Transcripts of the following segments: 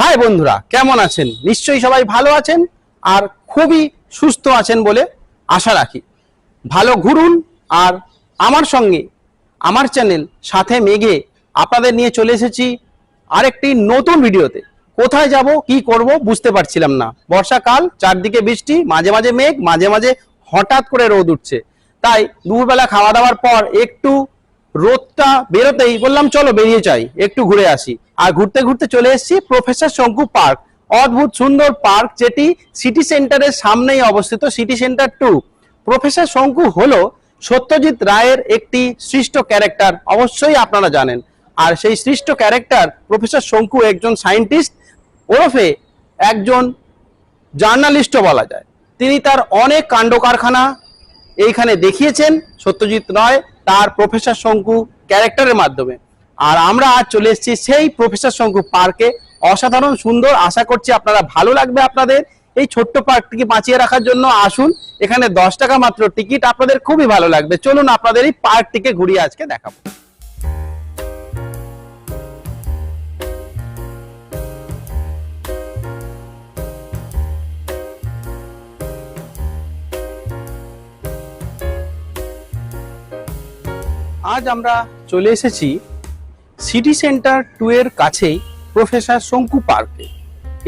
High বন্ধুরা, কেমন আছেন? নিশ্চয়ই সবাই ভালো আছেন আর খুবই সুস্থ আছেন বলে আশা রাখি। ভালো ঘুরুন আর আমার সঙ্গে আমার চ্যানেল সাথে মেঘে আপনাদের নিয়ে চলে এসেছি আরেকটি নতুন ভিডিওতে। কোথায় যাব, কি করব বুঝতে পারছিলাম না। বর্ষাকাল, চারদিকে বৃষ্টি, মাঝে মাঝে মেঘ, মাঝে মাঝে হঠাৎ করে রোদ উঠছে। তাই দুপুরবেলা খাওয়া দাওয়ার পর একটু রোদটা বেরোতেই বললাম, চলো বেরিয়ে যাই, একটু ঘুরে আসি। আর ঘুরতে ঘুরতে চলে এসেছি প্রফেসর শঙ্কু পার্ক। অদ্ভুত সুন্দর পার্ক যেটি সিটি সেন্টারের সামনেই অবস্থিত, city centre two. Professor Shonku হলো সত্যজিৎ রায়ের একটি সৃষ্ট ক্যারেক্টার, অবশ্যই আপনারা জানেন। আর সেই সৃষ্ট ক্যারেক্টার প্রফেসর শঙ্কু একজন সায়েন্টিস্ট, ওরফে একজন জার্নালিস্টও বলা যায়। তিনি তার অনেক কাণ্ড কারখানা এইখানে দেখিয়েছেন, সত্যজিৎ রায় তার প্রফেসর শঙ্কু ক্যারেক্টারের মাধ্যমে। আর আমরা আজ চলে এসেছি সেই প্রফেসর শঙ্কু পার্কে। অসাধারণ, সুন্দর, আশা করছি আপনারা ভালো লাগবে আপনাদের। এই ছোট্ট পার্কটিকে বাঁচিয়ে রাখার জন্য আসুন। এখানে দশ টাকা মাত্র টিকিট, আপনাদের খুবই ভালো লাগবে। চলুন আপনাদের এই পার্কটিকে ঘুরিয়ে আজকে দেখাবো। আজ আমরা চলে এসেছি সিটি সেন্টার টু এর কাছেই প্রফেসর শঙ্কু পার্কে।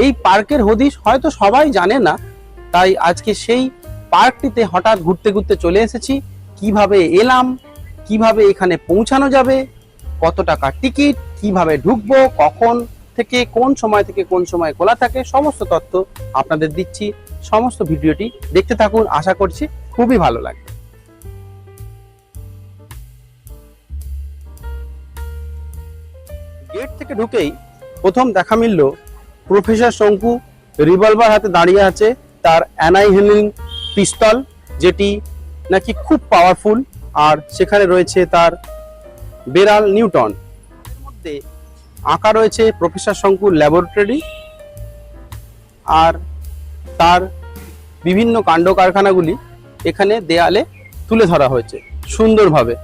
এই পার্কের হদিশ হয়তো সবাই জানে না, তাই আজকে সেই পার্কটিতে হঠাৎ ঘুরতে ঘুরতে চলে এসেছি। কীভাবে এলাম, কীভাবে এখানে পৌঁছানো যাবে, কত টাকা টিকিট, কীভাবে ঢুকবো, কখন থেকে, কোন সময় থেকে, কোন সময় খোলা থাকে, সমস্ত তথ্য আপনাদের দিচ্ছি। সমস্ত ভিডিওটি দেখতে থাকুন, আশা করছি খুবই ভালো লাগবে গেট থেকে ঢুকেই প্রথম দেখা মিলল প্রফেসর শঙ্কু রিভলভার হাতে দাঁড়িয়ে আছে তার অ্যানাইহেলিং পিস্তল, যেটি নাকি খুব পাওয়ারফুল আর সেখানে রয়েছে তার বেরাল নিউটন। মধ্যে আঁকা রয়েছে প্রফেসর শঙ্কুর ল্যাবরেটরি আর তার বিভিন্ন কাণ্ড কারখানাগুলি এখানে দেয়ালে তুলে ধরা হয়েছে সুন্দরভাবে।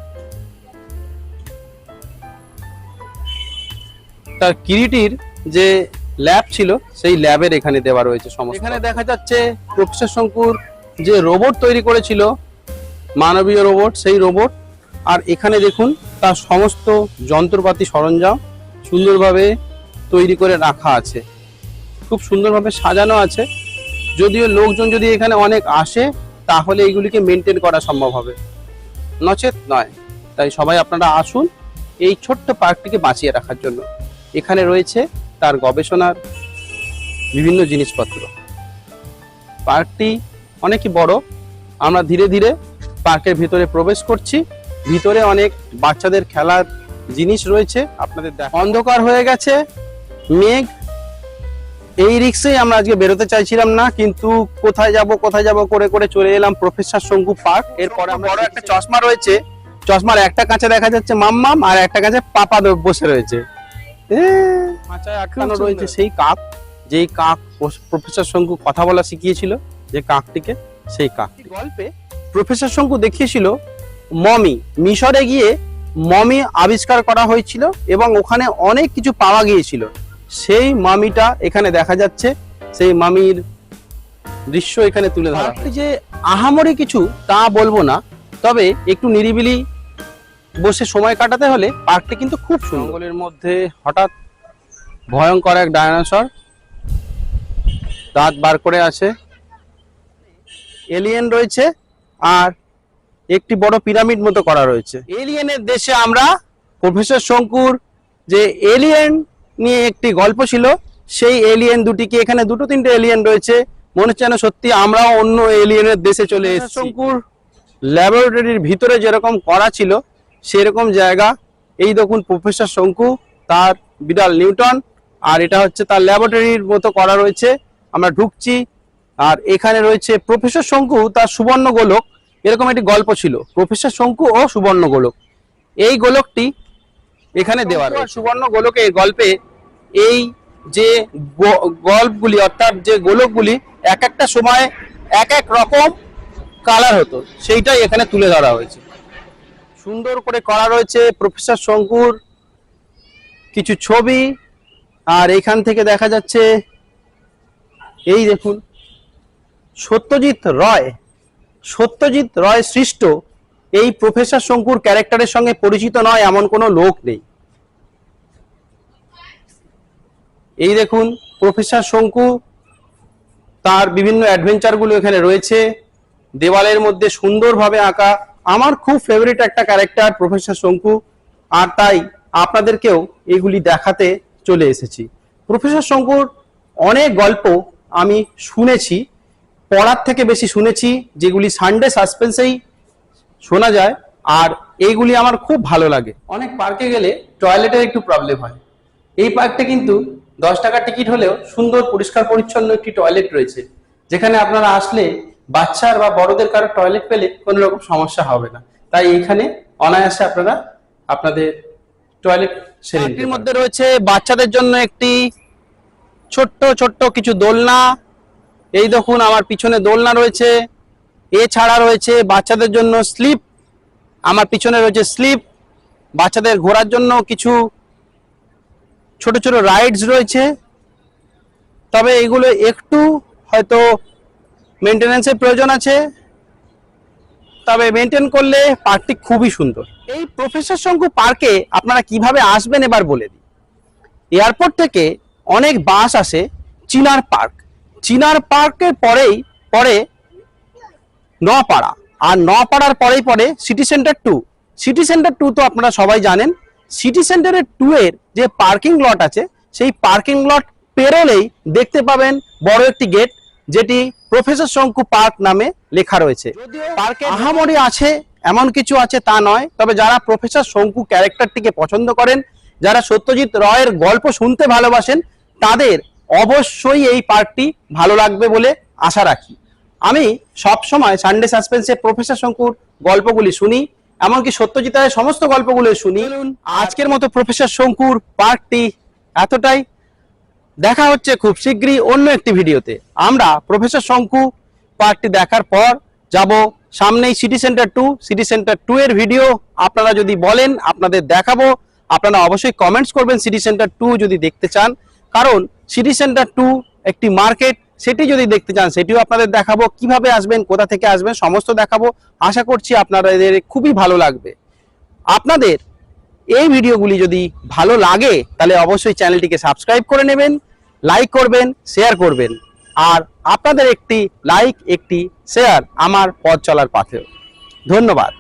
তার কিরিটির যে ল্যাব ছিল, সেই ল্যাবের এখানে দেওয়া রয়েছে সমস্ত। এখানে দেখা যাচ্ছে প্রফেসর শঙ্কুর যে রোবট তৈরি করেছিল, মানবীয় রোবট, সেই রোবট। আর এখানে দেখুন, তার সমস্ত যন্ত্রপাতি সরঞ্জাম সুন্দরভাবে তৈরি করে রাখা আছে। খুব সুন্দরভাবে সাজানো আছে। যদিও লোকজন যদি এখানে অনেক আসে, তাহলে এইগুলিকে মেনটেন করা সম্ভব হবে। নচেত নয়। তাই সবাই আপনারা আসুন এই ছোট্ট পার্কটিকে বাঁচিয়ে রাখার জন্য। এখানে রয়েছে তার গবেষণার বিভিন্ন জিনিসপত্র। পার্কটি অনেকই বড়। আমরা ধীরে ধীরে পার্কের ভিতরে প্রবেশ করছি। ভিতরে অনেক বাচ্চাদের খেলার জিনিস রয়েছে। আপনাদের দেখ অন্ধকার হয়ে গেছে মেঘ। এই রিক্সেই আমরা আজকে বেরোতে চাইছিলাম না কিন্তু কোথায় যাব কোথায় যাব করে করে চলে এলাম প্রফেসর শঙ্কু পার্ক। এরপরে আমরা বড় একটা চশমা রয়েছে। চশমার একটা কাছে দেখা যাচ্ছে মাম্মাম আর একটা কাছে পাপা বসে রয়েছে। মাচায় আটকানো রয়েছে সেই কাক? যেই কাক প্রফ- প্রফেসর শঙ্কু কথা বলা শিখিয়েছিল যে কাকটিকে সেই কাক। গল্পে প্রফেসর শঙ্কু দেখিয়েছিল মমি মিশরে গিয়ে মমি আবিষ্কার করা হয়েছিল এবং ওখানে অনেক কিছু পাওয়া গিয়েছিল। সেই মামিটা এখানে দেখা যাচ্ছে সেই মামির দৃশ্য এখানে তুলে ধরা যে আহামরি কিছু তা বলব না তবে একটু নিরিবিলি বসে সময় কাটাতে হলে পার্কটি কিন্তু খুব সুন্দর। জঙ্গলের মধ্যে হঠাৎ ভয়ঙ্কর এক ডায়নোসর দাঁত বার করে আছে। এলিয়েন রয়েছে আর একটি বড় পিরামিড মতো করা রয়েছে। এলিয়েনের দেশে আমরা প্রফেসর শঙ্কুর যে এলিয়েন নিয়ে একটি গল্প ছিল সেই এলিয়েন দুটিকে এখানে দুটো তিনটে এলিয়েন রয়েছে। মনে হচ্ছে যেন সত্যি আমরাও অন্য এলিয়েনের দেশে চলে এসেছি। শঙ্কুর ল্যাবরেটরির ভিতরে যেরকম করা ছিল সেরকম জায়গা। এই দেখুন প্রফেসর শঙ্কু তার বিড়াল নিউটন আর এটা হচ্ছে তার ল্যাবরেটরির মতো করা রয়েছে। আমরা ঢুকছি আর এখানে রয়েছে প্রফেসর শঙ্কু তার সুবর্ণ গোলক। এরকম একটি গল্প ছিল প্রফেসর শঙ্কু ও সুবর্ণ গোলক। এই গোলকটি এখানে দেওয়া রয়েছে। সুবর্ণ গোলকের গল্পে এই যে গল্পগুলি অর্থাৎ যে গোলকগুলি এক একটা সময় এক এক রকম কালার হতো সেইটাই এখানে তুলে ধরা হয়েছে। সুন্দর করে করা রয়েছে প্রফেসর শঙ্কুর কিছু ছবি। আর এইখান থেকে দেখা যাচ্ছে, এই দেখুন, সত্যজিৎ রয় সত্যজিৎ রয় সৃষ্ট। এই প্রফেসর শঙ্কুর ক্যারেক্টারের সঙ্গে পরিচিত নয়, এমন কোনো লোক নেই। এই দেখুন, প্রফেসর শঙ্কু তার বিভিন্ন অ্যাডভেঞ্চারগুলো এখানে রয়েছে। দেওয়ালের মধ্যে সুন্দরভাবে আঁকা আমার খুব ফেভারিট একটা ক্যারেক্টার প্রফেসর শঙ্কু, আর তাই আপনাদেরকেও এগুলি দেখাতে চলে এসেছি। প্রফেসর শঙ্কুর অনেক গল্প আমি শুনেছি, পড়ার থেকে বেশি শুনেছি, যেগুলি সানডে সাসপেন্সেই শোনা যায়, আর এইগুলি আমার খুব ভালো লাগে। অনেক পার্কে গেলে টয়লেটের একটু প্রবলেম হয়। এই পার্কটা কিন্তু দশ টাকার টিকিট হলেও সুন্দর, পরিষ্কার, পরিচ্ছন্ন একটি টয়লেট রয়েছে। যেখানে আপনারা আসলে বাচ্চার বা বড়দের কারও টয়লেট পেলে কোনো রকম সমস্যা হবে না। তাই এখানে অনায়াসে আপনারা আপনাদের টয়লেট সেরের মধ্যে রয়েছে বাচ্চাদের জন্য একটি ছোট্ট ছোট্ট কিছু দোলনা। এই দেখুন আমার পিছনে দোলনা রয়েছে। এছাড়া রয়েছে বাচ্চাদের জন্য স্লিপ আমার পিছনে রয়েছে স্লিপ বাচ্চাদের ঘোরার জন্য কিছু ছোট ছোট রাইডস রয়েছে। তবে এগুলো একটু হয়তো মেনটেন্যান্সের প্রয়োজন আছে, তবে মেনটেন করলে পার্কটি খুবই সুন্দর। এই প্রফেসর শঙ্কু পার্কে আপনারা কীভাবে আসবেন এবার বলে দিই। এয়ারপোর্ট থেকে অনেক বাস আসে চিনার পার্ক চিনার পার্কের পরেই পরে নপাড়া আর নপাড়ার পরেই পরে city centre two city centre two তো আপনারা সবাই জানেন। সিটি সেন্টারের টু এর যে পার্কিং লট আছে, সেই পার্কিং লট পেরোলেই দেখতে পাবেন বড় একটি গেট যেটি প্রফেসর শঙ্কু পার্ক নামে লেখা রয়েছে। পার্কে আহামরি আছে এমন কিছু আছে তা নয় তবে যারা প্রফেসর শঙ্কু ক্যারেক্টারটিকে পছন্দ করেন যারা সত্যজিৎ রয়ের গল্প শুনতে ভালোবাসেন তাদের অবশ্যই এই পার্কটি ভালো লাগবে বলে আশা রাখি। আমি সব সময় সানডে সাসপেন্সে প্রফেসর শঙ্কুর গল্পগুলি শুনি এমনকি সত্যজিৎ রায়ের সমস্ত গল্পগুলো শুনি। আজকের মতো প্রফেসর শঙ্কুর পার্কটি এতটাই। দেখা হচ্ছে খুব শীঘ্রই অন্য একটি ভিডিওতে। আমরা প্রফেসর শঙ্কু পার্কটি দেখার পর যাব সামনেই city centre two city centre two এর ভিডিও আপনারা যদি বলেন, আপনাদের দেখাবো। আপনারা অবশ্যই কমেন্টস করবেন সিটি সেন্টার টু যদি দেখতে চান। কারণ সিটি সেন্টার টু একটি মার্কেট সেটি যদি দেখতে চান, সেটিও আপনাদের দেখাবো। কীভাবে আসবেন, কোথা থেকে আসবেন, সমস্ত দেখাবো। আশা করছি আপনাদের খুবই ভালো লাগবে। আপনাদের এই ভিডিওগুলি যদি ভালো লাগে, তাহলে অবশ্যই চ্যানেলটিকে সাবস্ক্রাইব করে নেবেন। লাইক করবেন শেয়ার করবেন। আর আপনাদের একটি লাইক একটি শেয়ার আমার পথ চলার পাথেও। ধন্যবাদ।